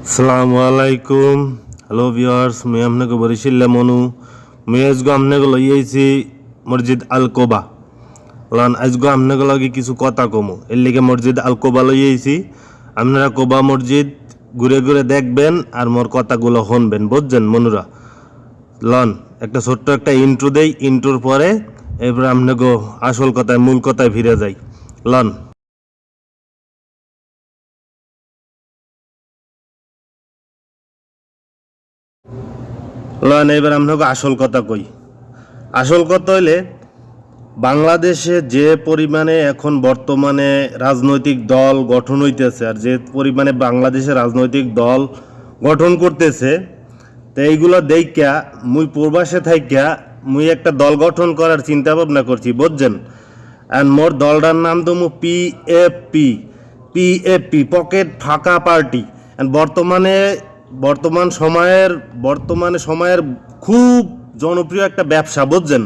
আসসালামু আলাইকুম hello viewers মুই আপনাকে বরিশিল্লা মনু মুই আজগো আপনাকে লই আইছি মসজিদ আল কোবা লন আজগো আপনাকে লগে কিছু কথা কমু এর লিগে মসজিদ আল কোবা লই আইছি আপনারা কোবা মসজিদ ঘুরে ঘুরে দেখবেন আর মোর কথাগুলো শুনবেন বুঝছেন মনুরা লন একটা ছোট্ট একটা ইন্ট্রো দেই. ইন্ট্রোর পরে এরপরে আপনাকে আসল কথায় মূল কথায় ফিরে যাই। লন লন এবার আপনাকে আসল কথা কই। আসল কথা হইলে বাংলাদেশে যে পরিমাণে এখন বর্তমানে রাজনৈতিক দল গঠন হইতেছে আর যে পরিমাণে বাংলাদেশে রাজনৈতিক দল গঠন করতেছে, তো এইগুলো দেখিয়া মুই পূর্বাসে থাইকা মুই একটা দল গঠন করার চিন্তা ভাবনা করছি, বুঝছেন? আর মোর দলটার নাম তো মু পি এফ পি পকেট ফাঁকা পার্টি। And বর্তমানে বর্তমান সময়ের, বর্তমানে সময়ের খুব জনপ্রিয় একটা ব্যবসা, বুঝছেন?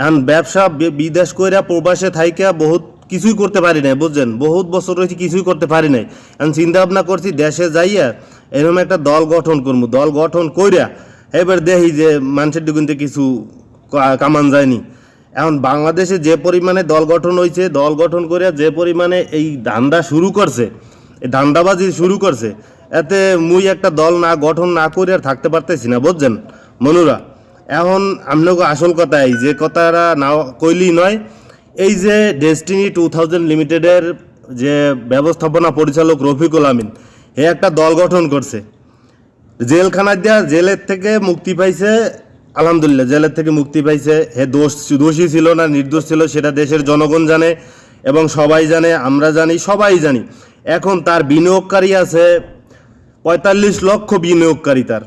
এখন ব্যবসা বিদেশ কইরা প্রবাসে থাইকা বহুত কিছুই করতে পারি নাই, বুঝছেন? বহুত বছর রয়েছে কিছুই করতে পারি নাই। এখন চিন্তা ভাবনা করছি দেশে যাইয়া এরকম একটা দল গঠন করব দল গঠন কইরা এবার দেখি যে মানুষের দুগুনতে কিছু কামান যায়নি। এখন বাংলাদেশে যে পরিমাণে দল গঠন হয়েছে দল গঠন করে যে পরিমাণে এই ধান্দা শুরু করছে, এই ধান্দাবাজি শুরু করছে এতে মুই একটা দল না, গঠন না করে আর থাকতে পারতেছি না, বুঝছেন? মনুরা, এখন আপনাকে আসল কথা এই, যে কথাটা না কইলি নয়, এই যে ডেস্টিনি টু থাউজেন্ড লিমিটেডের যে ব্যবস্থাপনা পরিচালক রফিকুল আমিন, হে একটা দল গঠন করছে। জেলখানায় দেওয়া জেলের থেকে মুক্তি পাইছে, আলহামদুলিল্লাহ, জেলের থেকে মুক্তি পাইছে। হে দোষ, দোষী ছিল না, নির্দোষ ছিল, সেটা দেশের জনগণ জানে এবং সবাই জানে, আমরা জানি, সবাই জানি। এখন তার বিনিয়োগকারী আছে পঁয়তাল্লিশ লক্ষ বিনিয়োগকারী তার।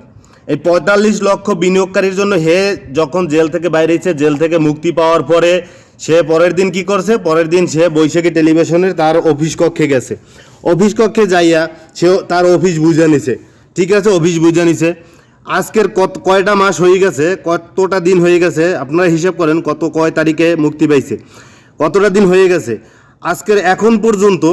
এই পঁয়তাল্লিশ লক্ষ বিনিয়োগকারীর জন্য হে যখন জেল থেকে বাইরেছে জেল থেকে মুক্তি পাওয়ার পরে সে পরের দিন কি করছে? পরের দিন সে বৈশাখী টেলিভিশনের তার অফিস কক্ষে গেছে। অফিস কক্ষে যাইয়া সে তার অফিস বুঝে নিছে। ঠিক আছে, অফিস বুঝে নিছে। আজকের কত, কয়টা মাস হয়ে গেছে? কতটা দিন হয়ে গেছে? আপনারা হিসাব করেন কত, কয় তারিখে মুক্তি পাইছে। কতটা দিন হয়ে গেছে? আজকের এখন পর্যন্ত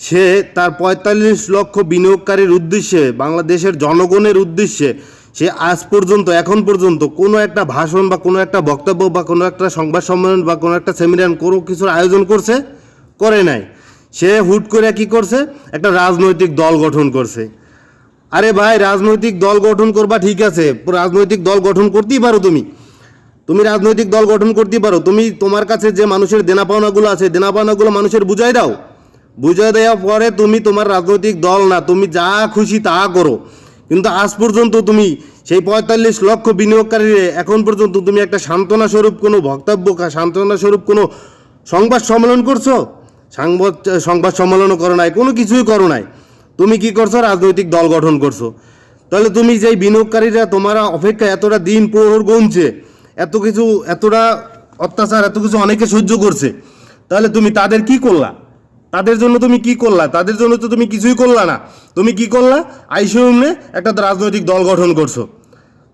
সে তার পঁয়তাল্লিশ লক্ষ বিনিয়োগকারীর উদ্দেশ্যে, বাংলাদেশের জনগণের উদ্দেশ্যে, সে আজ পর্যন্ত, এখন পর্যন্ত কোনো একটা ভাষণ বা কোনো একটা বক্তব্য বা কোনো একটা সংবাদ সম্মেলন বা কোনো একটা সেমিনার কোনো কিছুর আয়োজন করছে, করে নাই। সে হুট করে কি করছে? একটা রাজনৈতিক দল গঠন করছে। আরে ভাই, রাজনৈতিক দল গঠন করবা ঠিক আছে, রাজনৈতিক দল গঠন করতেই পারো তুমি। তুমি রাজনৈতিক দল গঠন করতেই পারো। তুমি তোমার কাছে যে মানুষের দেনা পাওনাগুলো আছে, দেনা পাওনাগুলো মানুষের বুঝাই দাও। বুঝাই দেওয়ার পরে তুমি তোমার রাজনৈতিক দল না, তুমি যা খুশি তা করো। কিন্তু আজ পর্যন্ত তুমি সেই পঁয়তাল্লিশ লক্ষ বিনিয়োগকারী এখন পর্যন্ত তুমি একটা সান্ত্বনা স্বরূপ কোনো বক্তব্য সান্ত্বনা স্বরূপ কোনো সংবাদ সম্মেলন করছ? সাংবাদ, সংবাদ সম্মেলনও করো নাই, কোনো কিছুই করো নাই। তুমি কি করছ? রাজনৈতিক দল গঠন করছ। তাহলে তুমি যেই বিনিয়োগকারীরা তোমার অপেক্ষা এতটা দিন প্রহর গুনছে এত কিছু, এতটা অত্যাচার, এত কিছু অনেকে সহ্য করছে, তাহলে তুমি তাদের কি করলা? তাদের জন্য তুমি কি করলা? তাদের জন্য তো তুমি কিছুই করলা না। তুমি কি করলা? আইসিউমে একটা রাজনৈতিক দল গঠন করছ।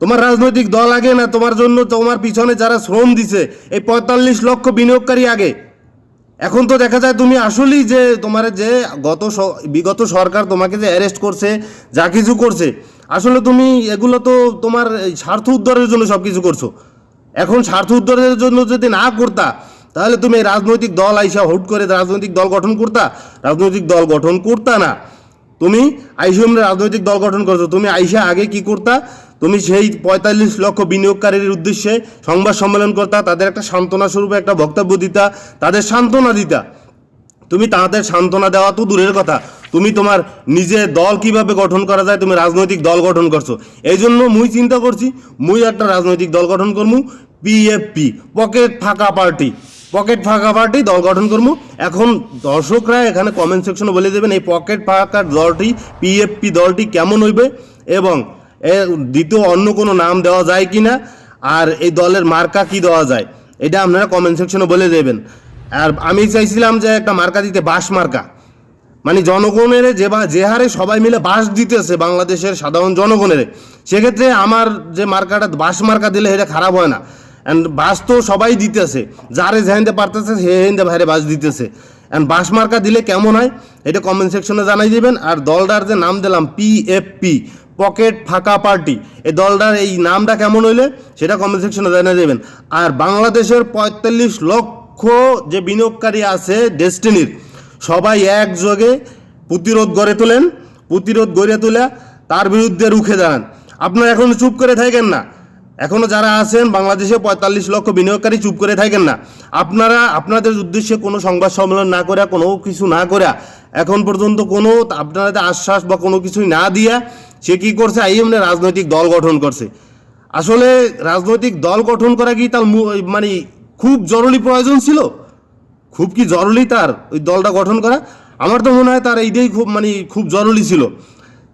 তোমার রাজনৈতিক দল আগে না? তোমার জন্য তোমার পিছনে যারা শ্রম দিছে, এই পঁয়তাল্লিশ লক্ষ বিনিয়োগকারী আগে। এখন তো দেখা যায় তুমি আসলেই যে তোমার যে গত বিগত সরকার তোমাকে যে অ্যারেস্ট করছে, যা কিছু করছে, আসলে তুমি এগুলো তো তোমার স্বার্থ উদ্ধারের জন্য সব কিছু করছ। এখন স্বার্থ উদ্ধারের জন্য যদি না করতা তাহলে তুমি রাজনৈতিক দল আইসা হুট করে রাজনৈতিক দল গঠন করতা? রাজনৈতিক দল গঠন করতা না। তুমি আইসিএম রাজনৈতিক দল গঠন করছ। তুমি আইসা আগে কি করতা? তুমি সেই পঁয়তাল্লিশ লক্ষ বিনিয়োগকারীর উদ্দেশ্যে সংবাদ সম্মেলন করতা, তাদের একটা সান্ত্বনা স্বরূপে, একটা বক্তব্য দিতা, তাদের সান্ত্বনা দিতা। তুমি তাদের সান্ত্বনা দেওয়া তো দূরের কথা। তুমি তোমার নিজের দল কীভাবে গঠন করা যায়, তুমি রাজনৈতিক দল গঠন করছ। এই জন্য মুই চিন্তা করছি, মুই একটা রাজনৈতিক দল গঠন করমু পিএফপি পকেট ফাঁকা পার্টি। পকেট ফাঁকা পার্টি, দল গঠন করব। এখন দর্শকরা এখানে কমেন্ট সেকশনে বলে দেবেন, এই পকেট ফাঁকার দলটি পিএফপি দলটি কেমন হইবে? এবং দ্বিতীয় অন্য কোনো নাম দেওয়া যায় কি না আর এই দলের মার্কা কি দেওয়া যায়? এটা আপনারা কমেন্ট সেকশনে বলে দেবেন। আর আমি চাইছিলাম যে একটা মার্কা দিতে বাস মার্কা। মানে জনগণের যে বা, যে হারে সবাই মিলে বাস দিতেছে বাংলাদেশের সাধারণ জনগণের, সেক্ষেত্রে আমার যে মার্কাটা বাস মার্কা দিলে এটা খারাপ হয় না। অ্যান্ড বাস তো সবাই দিতেছে। যারে যেহেন্দে পারতেছে, সে হেন্দে বাইরে বাস দিতেছে। অ্যান্ড বাস মার্কা দিলে কেমন হয়? এটা কমেন্ট সেকশনে জানাই দিবেন। আর দলটার যে নাম দিলাম পিএফপি পকেট ফাঁকা পার্টি এই দলটার এই নামটা কেমন হইলে, সেটা কমেন্ট সেকশনে জানিয়ে দেবেন। আর বাংলাদেশের পঁয়তাল্লিশ লক্ষ যে বিনিয়োগকারী আছে ডেস্টিনির সবাই একযোগে প্রতিরোধ গড়ে তোলেন। প্রতিরোধ গড়ে তোলে, তার বিরুদ্ধে রুখে দাঁড়ান। আপনারা এখন চুপ করে থাকেন না। এখনও যারা আছেন, বাংলাদেশে পঁয়তাল্লিশ লক্ষ বিনিয়োগকারী চুপ করে থাকেন না। আপনারা, আপনাদের উদ্দেশ্যে কোনো সংবাদ সম্মেলন না করে কোনো কিছু না করে এখন পর্যন্ত কোনো আপনাদের আশ্বাস বা কোনো কিছুই না দিয়া, সে কি করছে? এই এমনি রাজনৈতিক দল গঠন করছে। আসলে রাজনৈতিক দল গঠন করা কি তার মানে খুব জরুরি প্রয়োজন ছিল? খুব কি জরুরি তার ওই দলটা গঠন করা? আমার তো মনে হয় তার এইটাই খুব মানে খুব জরুরি ছিল।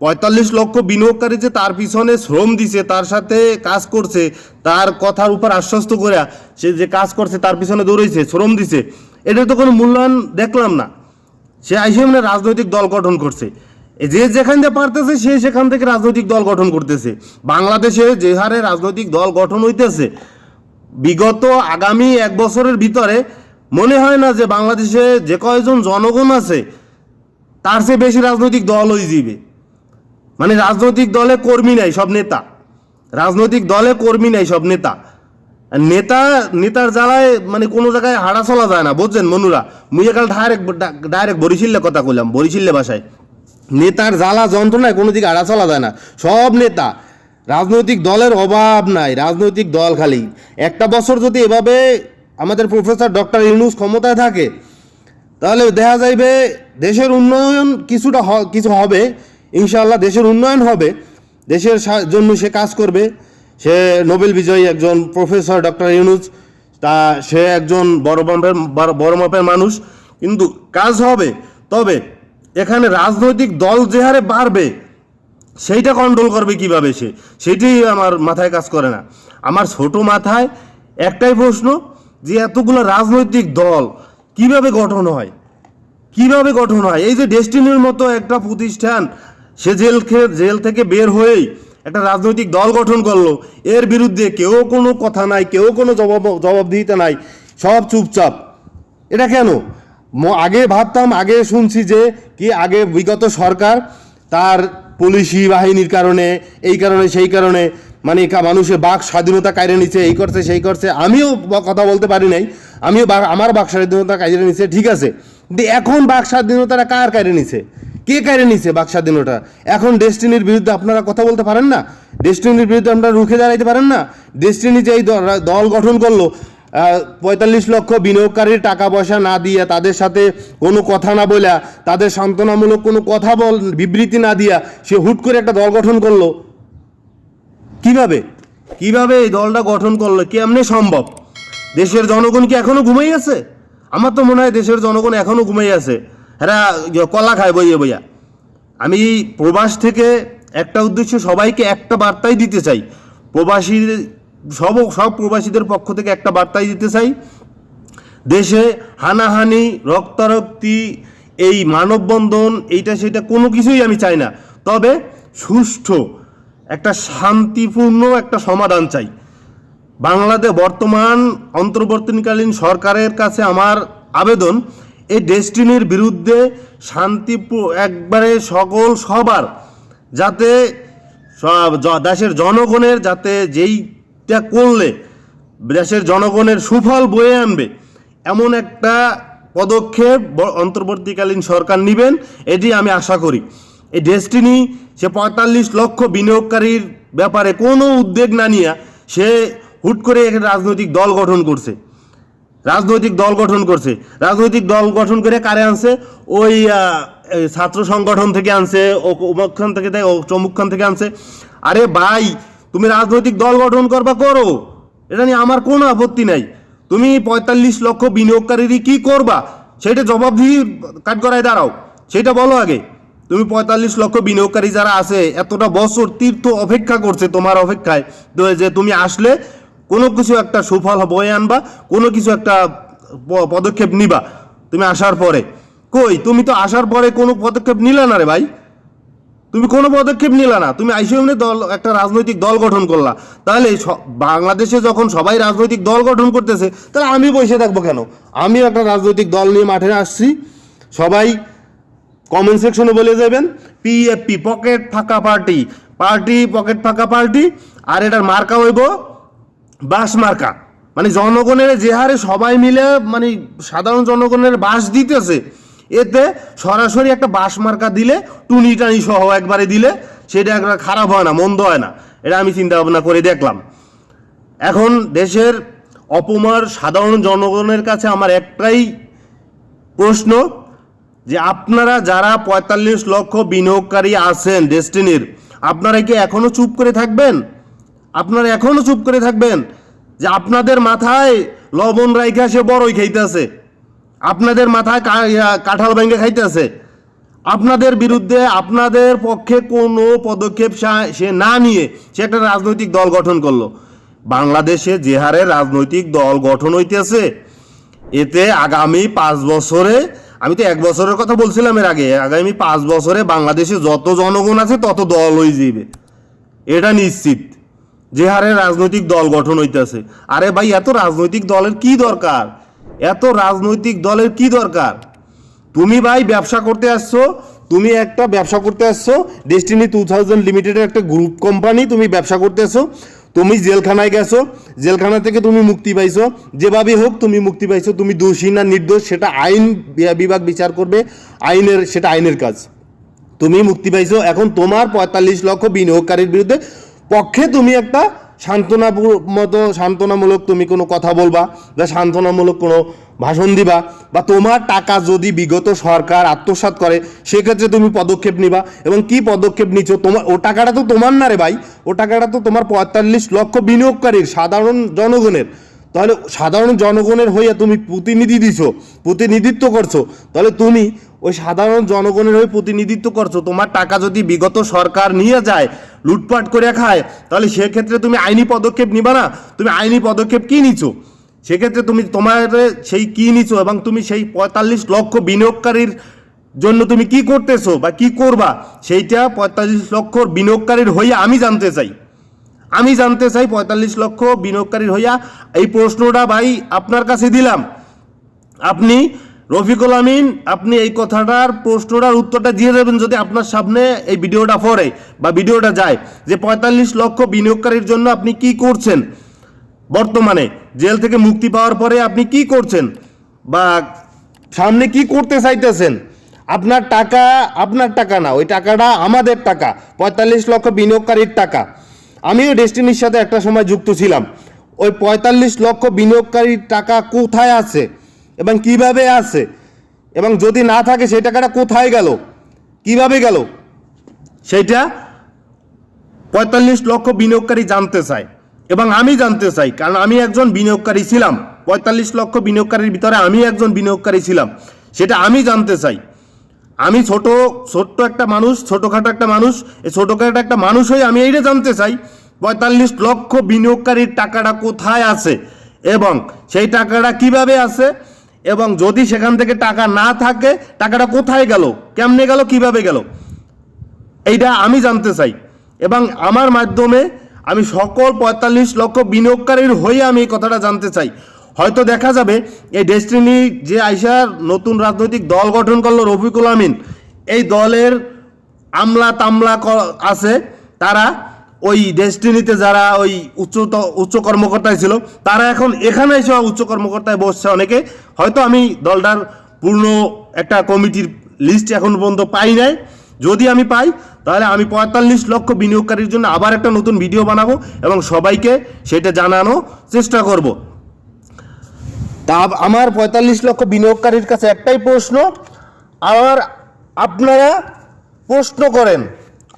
পঁয়তাল্লিশ লক্ষ বিনিয়োগকারী যে তার পিছনে শ্রম দিছে, তার সাথে কাজ করছে, তার কথার উপর আশ্বস্ত করে সে যে কাজ করছে, তার পিছনে দৌড়েছে শ্রম দিছে এটা তো কোনো মূল্যায়ন দেখলাম না। সে আইসে মানে রাজনৈতিক দল গঠন করছে। যে যেখান থেকে পারতেছে, সে সেখান থেকে রাজনৈতিক দল গঠন করতেছে। বাংলাদেশে যে হারে রাজনৈতিক দল গঠন হইতেছে, বিগত আগামী এক বছরের ভিতরে মনে হয় না যে বাংলাদেশে যে কয়জন জনগণ আছে, তার চেয়ে বেশি রাজনৈতিক দল হয়ে যাবে মানে রাজনৈতিক দলে কর্মী নাই সব নেতা। রাজনৈতিক দলে কর্মী নাই সব নেতা। নেতা, নেতার জ্বালায় মানে কোনো জায়গায় হাঁটা চলা যায় না, বুঝছেন মনুরা মুই কাল ডাইরেক্ট ডাইরেক্ট বরিশিল্লে কথা কইলাম, বরিশিল্লে ভাষায়। নেতার জ্বালা, যন্ত্রণায় কোনো দিকে হাঁটা চলা যায় না। সব নেতা, রাজনৈতিক দলের অভাব নাই, রাজনৈতিক দল খালি। একটা বছর যদি এভাবে আমাদের প্রফেসর ডক্টর ইউনুস ক্ষমতায় থাকে, তাহলে দেখা যাইবে দেশের উন্নয়ন কিছুটা কিছু হবে। ইনশাআল্লাহ দেশের উন্নয়ন হবে। দেশের জন্য সে কাজ করবে। সে নোবেল বিজয়ী একজন প্রফেসর ডক্টর ইউনুস, তা, সে একজন বড় মাপের, বড়- মাপের মানুষ। কিন্তু কাজ হবে। তবে এখানে রাজনৈতিক দল যে হারে বাড়বে, সেইটা কন্ট্রোল করবে কীভাবে সে? সেটাই আমার মাথায় কাজ করে না। আমার ছোট মাথায় একটাই প্রশ্ন যে এতগুলো রাজনৈতিক দল কীভাবে গঠন হয়? কীভাবে গঠন হয়? এই যে ডেস্টিনির মতো একটা প্রতিষ্ঠান সে জেল জেল থেকে বের হয়েই একটা রাজনৈতিক দল গঠন করল। এর বিরুদ্ধে কেউ কোনো কথা নাই, কেউ কোনো জবাব, জবাবদিহিতা নাই, সব চুপচাপ। এটা কেন? আগে ভাবতাম, আগে শুনছি যে কি আগে বিগত সরকার তার পুলিশি বাহিনীর কারণে, এই কারণে, সেই কারণে মানে মানুষের বাক স্বাধীনতা কায়রে নিচ্ছে এই করছে, সেই করছে, আমিও কথা বলতে পারি নাই, আমিও আমার বাক স্বাধীনতা কায়রে নিচ্ছে ঠিক আছে। কিন্তু এখন বাক স্বাধীনতাটা কার কায়রে নিচ্ছে কে কায়রে নিচ্ছে বাক স্বাধীনতা এখন ডেস্টিনির বিরুদ্ধে আপনারা কথা বলতে পারেন না? ডেস্টিনির বিরুদ্ধে আপনারা রুখে দাঁড়াইতে পারেন না? ডেস্টিনি যে এই দল গঠন করল পঁয়তাল্লিশ লক্ষ বিনিয়োগকারীর টাকা পয়সা না দিয়ে, তাদের সাথে কোনো কথা না বলা তাদের সান্ত্বনামূলক কোনো কথা বল বিবৃতি না দিয়া সে হুট করে একটা দল গঠন করল। কীভাবে? কীভাবে এই দলটা গঠন করল? কেমনে সম্ভব? দেশের জনগণ কি এখনও ঘুমাই আছে? আমার তো মনে হয় দেশের জনগণ এখনও ঘুমাই আছে। হ্যাঁ কলা খায় বইয়ে বইয়া। আমি প্রবাস থেকে একটা উদ্দেশ্য সবাইকে একটা বার্তাই দিতে চাই। প্রবাসী সব সব প্রবাসীদের পক্ষ থেকে একটা বার্তাই দিতে চাই। দেশে হানাহানি, রক্তারক্তি, এই মানববন্ধন, এইটা সেটা কোনো কিছুই আমি চাই না। তবে সুষ্ঠু, একটা শান্তিপূর্ণ একটা সমাধান চাই। বাংলাদেশ বর্তমান, অন্তর্বর্তীকালীন সরকারের কাছে আমার আবেদন এই ডেস্টিনির বিরুদ্ধে শান্তি একবারে সকল সবার যাতে দেশের জনগণের যাতে যেইটা করলে দেশের জনগণের সুফল বয়ে আনবে, এমন একটা পদক্ষেপ অন্তর্বর্তীকালীন সরকার নেবেন, এটি আমি আশা করি। এই ডেস্টিনি সে পঁয়তাল্লিশ লক্ষ বিনিয়োগকারীর ব্যাপারে কোনো উদ্বেগ না নিয়ে সে হুট করে একটা রাজনৈতিক দল গঠন করছে। রাজনৈতিক দল গঠন করছে। রাজনৈতিক দল গঠন করে কারে আনছে? ওই ছাত্র সংগঠন থেকে আনছে, ও অমুকখান থেকে ও চমুকখান থেকে আনছে। আরে ভাই, তুমি রাজনৈতিক দল গঠন করবা করো। এটা নিয়ে আমার কোনো আপত্তি নাই। তুমি পঁয়তাল্লিশ লক্ষ বিনিয়োগকারীরই কি করবা? সেটা জবাবদিহি কাট করায় দাঁড়াও। সেটা বলো আগে। তুমি পঁয়তাল্লিশ লক্ষ বিনিয়োগকারী যারা আছে, এতটা বছর তীর্থ অপেক্ষা করছে তোমার অপেক্ষায়, যে তুমি আসলে কোনো কিছু একটা সুফল বয়ে আনবা, কোনো কিছু একটা পদক্ষেপ নিবা। তুমি আসার পরে। কই, তুমি তো আসার পরে কোনো পদক্ষেপ নিলে না রে ভাই? তুমি কোনো পদক্ষেপ নিলা না। তুমি আইসি এমনি দল, একটা রাজনৈতিক দল গঠন করলা। তাহলে বাংলাদেশে যখন সবাই রাজনৈতিক দল গঠন করতেছে, তাহলে আমি বসে থাকব কেন? আমিও একটা রাজনৈতিক দল নিয়ে মাঠে আসছি। সবাই কমেন্ট সেকশনে বলে যাবেন পিএফপি পকেট ফাঁকা পার্টি পার্টি পকেট ফাঁকা পার্টি আর এটার মার্কা হইব বাস মার্কা। মানে জনগণের যে হারে সবাই মিলে মানে সাধারণ জনগণের বাস দিতেছে, এতে সরাসরি একটা বাস মার্কা দিলে টুনি টানি সহ একবারে দিলে সেটা একটা খারাপ হয় না, মন্দ হয় না। এটা আমি চিন্তা ভাবনা করে দেখলাম। এখন দেশের অপমার সাধারণ জনগণের কাছে আমার একটাই প্রশ্ন যে আপনারা যারা পঁয়তাল্লিশ লক্ষ বিনিয়োগকারী আছেন ডেস্টিনির আপনারা কি এখনও চুপ করে থাকবেন? আপনারা এখনও চুপ করে থাকবেন যে আপনাদের মাথায় লবণ রাইখা সে বড়ই খাইতেছে। আপনাদের মাথায় কাঁঠাল ভেঙে খাইতেছে। আপনাদের বিরুদ্ধে আপনাদের পক্ষে কোনো পদক্ষেপ সে না নিয়ে সে একটা রাজনৈতিক দল গঠন করল। বাংলাদেশে যে হারে রাজনৈতিক দল গঠন হইতেছে, এতে আগামী পাঁচ বছরে, আমি তো এক বছরের কথা বলছিলাম এর আগে, আগামী পাঁচ বছরে বাংলাদেশে যত জনগণ আছে তত দল হয়ে যাবে এটা নিশ্চিত। যে হারে রাজনৈতিক দল গঠন হইতেছে। আরে ভাই, এত রাজনৈতিক দলের কি দরকার? এত রাজনৈতিক দলের কি দরকার? তুমি ভাই ব্যবসা করতে আসছো, তুমি একটা ব্যবসা করতে আসছো ডেস্টিনি টু থাউজেন্ড লিমিটেডের একটা গ্রুপ কোম্পানি তুমি ব্যবসা করতে আসছো, তুমি জেলখানায় গেছো, জেলখানা থেকে তুমি মুক্তি পাইছো যেভাবে হোক তুমি মুক্তি পাইছো, তুমি দোষী না নির্দোষ, সেটা আইন বিভাগ বিচার করবে, আইনের সেটা আইনের কাজ। তুমি মুক্তি পাইছো, এখন তোমার পঁয়তাল্লিশ লক্ষ বিনিয়োগকারীর বিরুদ্ধে পক্ষে তুমি একটা সান্ত্বনা মতো, সান্ত্বনামূলক তুমি কোনো কথা বলবা বা সান্ত্বনামূলক কোনো ভাষণ দিবা বা তোমার টাকা যদি বিগত সরকার আত্মসাৎ করে, সেক্ষেত্রে তুমি পদক্ষেপ নিবা এবং কি পদক্ষেপ নিচ্ছ তোমার ও টাকাটা তো তোমার না রে ভাই। ও টাকাটা তো তোমার পঁয়তাল্লিশ লক্ষ বিনিয়োগকারীর, সাধারণ জনগণের। তাহলে সাধারণ জনগণের হইয়া তুমি প্রতিনিধি দিছো, প্রতিনিধিত্ব করছ। তাহলে তুমি ওই সাধারণ জনগণের হয়ে প্রতিনিধিত্ব করছ। তোমার টাকা যদি বিগত সরকার নিয়ে যায়, লুটপাট করে খায়, তাহলে সেক্ষেত্রে তুমি আইনি পদক্ষেপ নিবা না? তুমি আইনি পদক্ষেপ কি নিছো? সেক্ষেত্রে তুমি তোমার সেই কি নিছো এবং তুমি সেই পঁয়তাল্লিশ লক্ষ বিনিয়োগকারীর জন্য তুমি কি করতেছো বা কি করবা? সেইটা পঁয়তাল্লিশ লক্ষ বিনিয়োগকারীর হইয়া আমি জানতে চাই। আমি জানতে চাই পঁয়তাল্লিশ লক্ষ বিনিয়োগকারীর হইয়া এই প্রশ্নটা ভাই আপনার কাছে দিলাম। আপনি রফিকুল আমিন, আপনি এই কথাটার, প্রশ্নটার উত্তরটা দিয়ে দেবেন যদি আপনার সামনে এই ভিডিওটা পড়ে বা ভিডিওটা যায় যে পঁয়তাল্লিশ লক্ষ বিনিয়োগকারীর জন্য আপনি কি করছেন? বর্তমানে জেল থেকে মুক্তি পাওয়ার পরে আপনি কি করছেন? বা সামনে কি করতে চাইতেছেন? আপনার টাকা আপনার টাকা না, ওই টাকাটা আমাদের টাকা, পঁয়তাল্লিশ লক্ষ বিনিয়োগকারীর টাকা। আমিও ডেস্টিনির সাথে একটা সময় যুক্ত ছিলাম। ওই পঁয়তাল্লিশ লক্ষ বিনিয়োগকারীর টাকা কোথায় আছে? এবং কীভাবে আছে? এবং যদি না থাকে সেই টাকাটা কোথায় গেল? কীভাবে গেল? সেইটা পঁয়তাল্লিশ লক্ষ বিনিয়োগকারী জানতে চায়। এবং আমি জানতে চাই, কারণ আমি একজন বিনিয়োগকারী ছিলাম। পঁয়তাল্লিশ লক্ষ বিনিয়োগকারীর ভিতরে আমি একজন বিনিয়োগকারী ছিলাম। সেটা আমি জানতে চাই। আমি ছোট, ছোট্ট একটা মানুষ, ছোটোখাটো একটা মানুষ, এই ছোটোখাটো একটা মানুষ হয়ে আমি এইটা জানতে চাই, পঁয়তাল্লিশ লক্ষ বিনিয়োগকারীর টাকাটা কোথায় আছে? এবং সেই টাকাটা কীভাবে আছে? এবং যদি সেখান থেকে টাকা না থাকে, টাকাটা কোথায় গেল? কেমনে গেল? কীভাবে গেল? এইটা আমি জানতে চাই। এবং আমার মাধ্যমে আমি সকল পঁয়তাল্লিশ লক্ষ বিনিয়োগকারীর হয়ে আমি এই কথাটা জানতে চাই। হয়তো দেখা যাবে, এই ডেস্টিনি যে আইসার নতুন রাজনৈতিক দল গঠন করল রফিকুল আমিন, এই দলের আমলা তামলা আছে, তারা ওই ডেস্টিনিতে যারা ওই উচ্চ উচ্চ কর্মকর্তায় ছিল, তারা এখন এখানে এসে উচ্চ কর্মকর্তায় বসছে অনেকে। হয়তো আমি দলটার পূর্ণ একটা কমিটির লিস্ট এখন পর্যন্ত পাই নাই। যদি আমি পাই, তাহলে আমি পঁয়তাল্লিশ লক্ষ বিনিয়োগকারীর জন্য আবার একটা নতুন ভিডিও বানাবো এবং সবাইকে সেটা জানানো চেষ্টা করব। তা আমার পঁয়তাল্লিশ লক্ষ বিনিয়োগকারীর কাছে একটাই প্রশ্ন আর আপনারা প্রশ্ন করেন,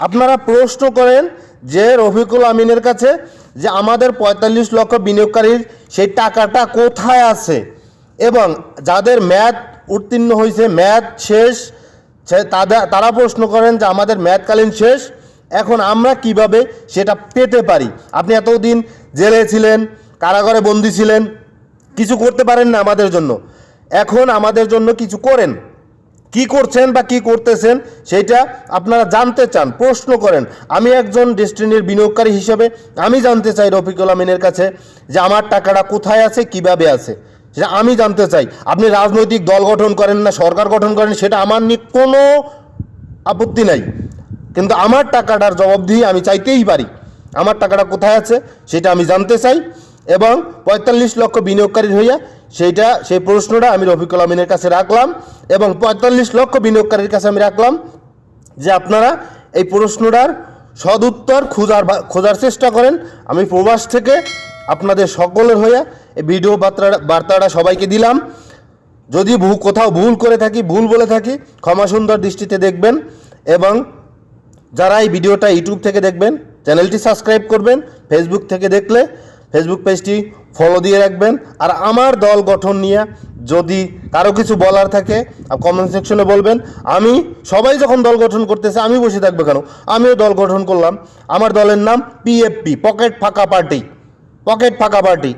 আপনারা প্রশ্ন করেন যে রফিকুল আমিনের কাছে যে আমাদের পঁয়তাল্লিশ লক্ষ বিনিয়োগকারীর সেই টাকাটা কোথায় আছে? এবং যাদের ম্যাথ উত্তীর্ণ হয়েছে ম্যাথ শেষ তারা প্রশ্ন করেন যে আমাদের ম্যাথকালীন শেষ, এখন আমরা কীভাবে সেটা পেতে পারি? আপনি এতদিন জেলে ছিলেন, কারাগারে বন্দি ছিলেন, কিছু করতে পারেন না আমাদের জন্য। এখন আমাদের জন্য কিছু করেন। কি করছেন বা কি করতেছেন সেটা আপনারা জানতে চান, প্রশ্ন করেন। আমি একজন ডেস্টিনির বিনিয়োগকারী হিসেবে, আমি জানতে চাই রফিকুল আমিনের কাছে যে আমার টাকাটা কোথায় আছে, কীভাবে আছে। সেটা আমি জানতে চাই। আপনি রাজনৈতিক দল গঠন করেন না, সরকার গঠন করেন, সেটা আমার নিয়ে কোনো আপত্তি নাই। কিন্তু আমার টাকাটার জবাবদিহি আমি চাইতেই পারি। আমার টাকাটা কোথায় আছে, সেটা আমি জানতে চাই। এবং পঁয়তাল্লিশ লক্ষ বিনিয়োগকারীর হইয়া সেইটা, সেই প্রশ্নটা আমি রফিকুল আমিনের কাছে রাখলাম এবং পঁয়তাল্লিশ লক্ষ বিনিয়োগকারীর কাছে আমি রাখলাম যে আপনারা এই প্রশ্নটার সদুত্তর খোঁজার খোঁজার চেষ্টা করেন। আমি প্রবাস থেকে আপনাদের সকলের হইয়া এই ভিডিও বার্তাটা বার্তাটা সবাইকে দিলাম। যদি ভু কোথাও ভুল করে থাকি, ভুল বলে থাকি, ক্ষমা সুন্দর দৃষ্টিতে দেখবেন এবং যারা এই ভিডিওটা ইউটিউব থেকে দেখবেন, চ্যানেলটি সাবস্ক্রাইব করবেন, ফেসবুক থেকে দেখলে ফেসবুক পেজটি ফলো দিয়ে রাখবেন। আর আমার দল গঠন নিয়ে যদি কারও কিছু বলার থাকে কমেন্ট সেকশনে বলবেন, আমি সবাই যখন দল গঠন করতেছে, আমি বসে থাকব কেন? আমিও দল গঠন করলাম। আমার দলের নাম পিএফপি পকেট ফাঁকা পার্টি পকেট ফাঁকা পার্টি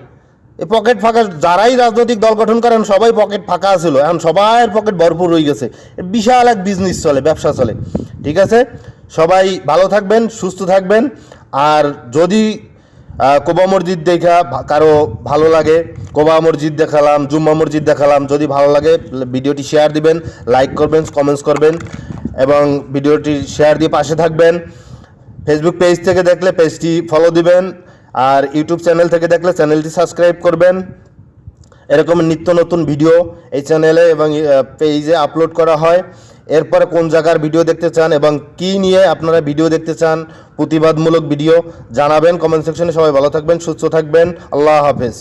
এই পকেট ফাঁকা যারাই রাজনৈতিক দল গঠন করেন, সবাই পকেট ফাঁকা ছিল এখন সবার পকেট ভরপুর হয়ে গেছে। বিশাল এক বিজনেস চলে, ব্যবসা চলে। ঠিক আছে? সবাই ভালো থাকবেন, সুস্থ থাকবেন। আর যদি কোবা মসজিদ দেখা কারও ভালো লাগে, কোবা মসজিদ দেখালাম, জুম্মা মসজিদ দেখালাম, যদি ভালো লাগে ভিডিওটি শেয়ার দিবেন লাইক করবেন কমেন্টস করবেন, এবং ভিডিওটি শেয়ার দিয়ে পাশে থাকবেন। ফেসবুক পেজ থেকে দেখলে পেজটি ফলো দিবেন, আর ইউটিউব চ্যানেল থেকে দেখলে চ্যানেলটি সাবস্ক্রাইব করবেন। এরকম নিত্য নতুন ভিডিও এই চ্যানেলে এবং পেজে আপলোড করা হয়। এরপরে কোন জায়গার ভিডিও দেখতে চান এবং কি নিয়ে আপনারা ভিডিও দেখতে চান, প্রতিবাদমূলক ভিডিও জানাবেন কমেন্ট সেকশনে সবাই ভালো থাকবেন, সুস্থ থাকবেন, আল্লাহ হাফেজ।